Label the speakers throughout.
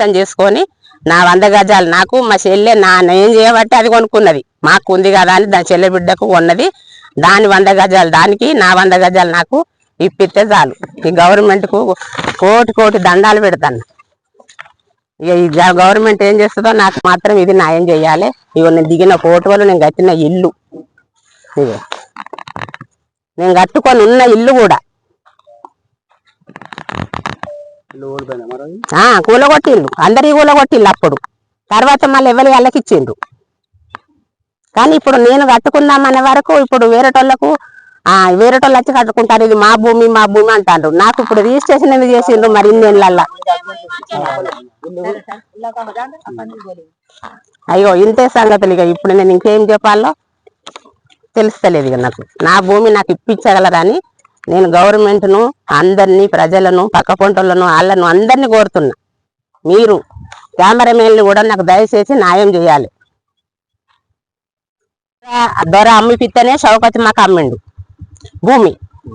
Speaker 1: మొత్తం చేసుకొని నా వంద గజాలు నాకు మా చెల్లె నా నేను చేయబట్టి అది కొనుక్కున్నది. మాకు ఉంది కదా అని దాని చెల్లె బిడ్డకు ఉన్నది దాని వంద గజాలు దానికి నా వంద గజాలు నాకు ఇప్పిస్తే చాలు. ఈ గవర్నమెంట్కు కోటి కోటి దండాలు పెడతాను. ఇక ఈ గవర్నమెంట్ ఏం చేస్తుందో నాకు మాత్రం ఇది న్యాయం చేయాలి. ఇగో నేను దిగిన ఫోటోలు నేను కట్టిన ఇల్లు. ఇగో. నేను కట్టుకొని ఉన్న ఇల్లు కూడా
Speaker 2: ఇల్లు ఓడిపోయినా మరి అది?
Speaker 1: ఆ కూలగొట్టిండు. కూలగొట్టిండు అప్పుడు. తర్వాత మళ్ళీ ఎవరి వాళ్ళకి ఇచ్చిండ్రు కానీ ఇప్పుడు నేను కట్టుకుందామనే వరకు ఇప్పుడు వేరేటోళ్ళకు వేరేటోళ్ళు వచ్చి కట్టుకుంటారు. ఇది మా భూమి మా భూమి అంటారు నాకు ఇప్పుడు రిజిస్ట్రేషన్ ఎందుకు చేసిండ్రు మరి ఇన్నేళ్ళల్లా? అయ్యో ఇంతే సంగతులు ఇక. ఇప్పుడు నేను ఇంకేం చెప్పాలో తెలుస్తలేదు ఇక నాకు. నా భూమి నాకు ఇప్పించగలరని నేను గవర్నమెంట్ను అందరినీ ప్రజలను పక్క పొంటోళ్ళను వాళ్ళను అందరినీ కోరుతున్నా. మీరు కెమెరామెన్లు కూడా నాకు దయచేసి న్యాయం చేయాలి. దొర అమ్మి పిత్తనే షౌకత్ మాకు అమ్మిండు. భూమి.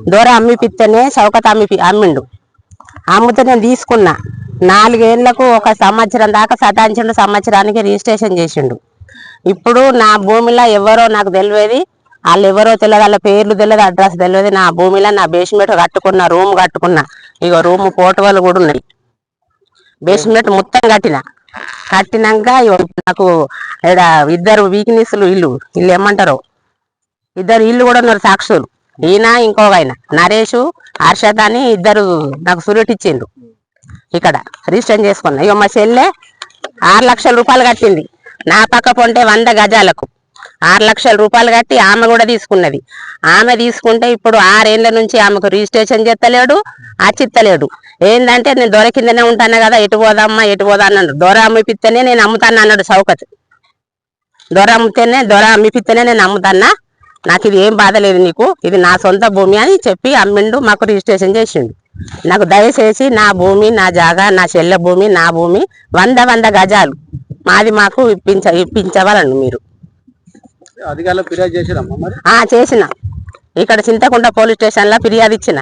Speaker 1: దొర అమ్మి పిత్తనే షౌకత్ అమ్మి అమ్మిండు. అమ్మితే నేను తీసుకున్నా. నాలుగేళ్ళకు ఒక సంవత్సరం దాకా సతాయించిండు సంవత్సరానికి రిజిస్ట్రేషన్ చేసిండు. ఇప్పుడు నా భూమిలో ఎవరో నాకు తెలియదు. వాళ్ళు ఎవరో తెలియదు వాళ్ళ పేర్లు తెలియదు అడ్రస్ తెలియదు నా భూమిలో నా బేస్మెంట్ కట్టుకున్న రూమ్ కట్టుకున్నా. ఇక రూమ్ పోటవాళ్ళు కూడా ఉన్నాయి. బేస్మెంట్ మొత్తం కట్టిన. కట్టినాక నాకు ఈడ ఇద్దరు వీక్నెస్లు ఇల్లు ఇల్లు ఏమంటారు? ఇద్దరు ఇల్లు కూడా ఉన్నారు సాక్షులు. ఈయన ఇంకొక ఆయన. నరేష్ హర్షద్ అని ఇద్దరు నాకు సురేట్ ఇచ్చిండ్రు. ఇక్కడ రిజిస్టర్ చేసుకున్నా. ఇక మా చెల్లె ఆరు లక్షల రూపాయలు కట్టింది. నా పక్క పొంటే వంద గజాలకు. ఆరు లక్షల రూపాయలు కట్టి ఆమె కూడా తీసుకున్నది. ఆమె తీసుకుంటే ఇప్పుడు ఆరేళ్ళ నుంచి ఆమెకు రిజిస్ట్రేషన్ చేస్తలేడు అచ్చిత్తలేడు ఏంటంటే నేను దొర కిందనే ఉంటాను కదా ఎటు పోదామ్మా ఎటు పోదా అన్నాడు. దొర అమ్మిపిస్తేనే నేను అమ్ముతాను అన్నాడు సౌకత్. దొర అమ్మితేనే దొర అమ్మిపిస్తేనే నేను అమ్ముతానా? నాకు ఇది ఏం బాధ లేదు నీకు. ఇది నా సొంత భూమి అని చెప్పి అమ్మిండు మాకు రిజిస్ట్రేషన్ చేసిండు. నాకు దయచేసి నా భూమి నా జాగా నా చెల్లె భూమి నా భూమి వంద వంద గజాలు మాది మాకు ఇప్పించ ఇప్పించవాలండి మీరు.
Speaker 2: అధికారులు ఫిర్యాదు చేసిరమ్మా మరి?
Speaker 1: ఆ చేసిన. ఇక్కడ చింతకుంట పోలీస్ స్టేషన్లో ఫిర్యాదు ఇచ్చిన.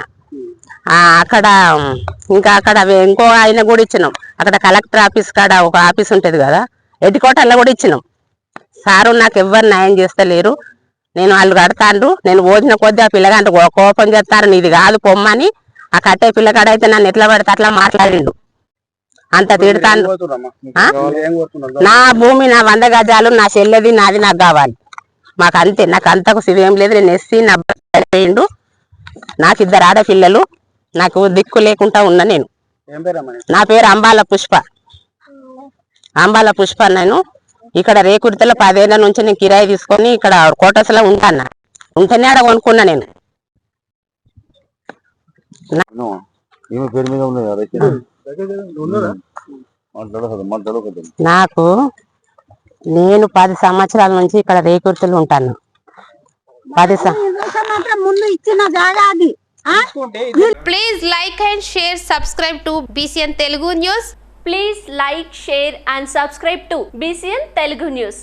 Speaker 1: ఆ అక్కడ ఉమ్, ఇంకా అక్కడ వే- ఇంకో ఆయన కూడా ఇచ్చినాం. అక్కడ కలెక్టర్ ఆఫీస్ కాడ ఒక ఆఫీస్ ఉంటది కదా ఎడ్డికోటల్లో కూడా ఇచ్చినాం. సారు నాకు ఎవ్వరు న్యాయం చేస్తలేరు. నేను వాళ్ళు కడతాండ్రు. నేను ఓదిన కొద్దీ ఆ పిల్లగాంట కోపం చేస్తారు. నీది కాదు పొమ్మని. ఆ కట్టే పిల్లగాడైతే నన్ను ఎట్లా పడితే అట్లా మాట్లాడిండు. అంత తిడతాను
Speaker 2: ఏం
Speaker 1: నా భూమి నా వంద గజాలు నా చెల్లెది నాది నాకు కావాలి. మాకు అంతే నాకు అంతకు శివేం లేదు. నేను ఎస్సీ నా నాకు ఇద్దరు ఆడపిల్లలు నాకు దిక్కు లేకుండా ఉన్నా నేను.
Speaker 2: నీ?
Speaker 1: పేరు అంబాల పుష్ప. అంబాల పుష్ప నేను ఇక్కడ రేకుర్తిలో పదేళ్ళ నుంచి నేను కిరాయి తీసుకొని ఇక్కడ కోటస్లో ఉంటాను ఉంటేనే ఆడ కొనుక్కున్నా నేను. నాకు నేను పది సంవత్సరాల నుంచి ఇక్కడ రేకూర్తులు ఉంటాను. పది
Speaker 3: ముందు ఇచ్చిన
Speaker 4: please like and share subscribe to BCN Telugu news
Speaker 5: please like share and subscribe to BCN Telugu news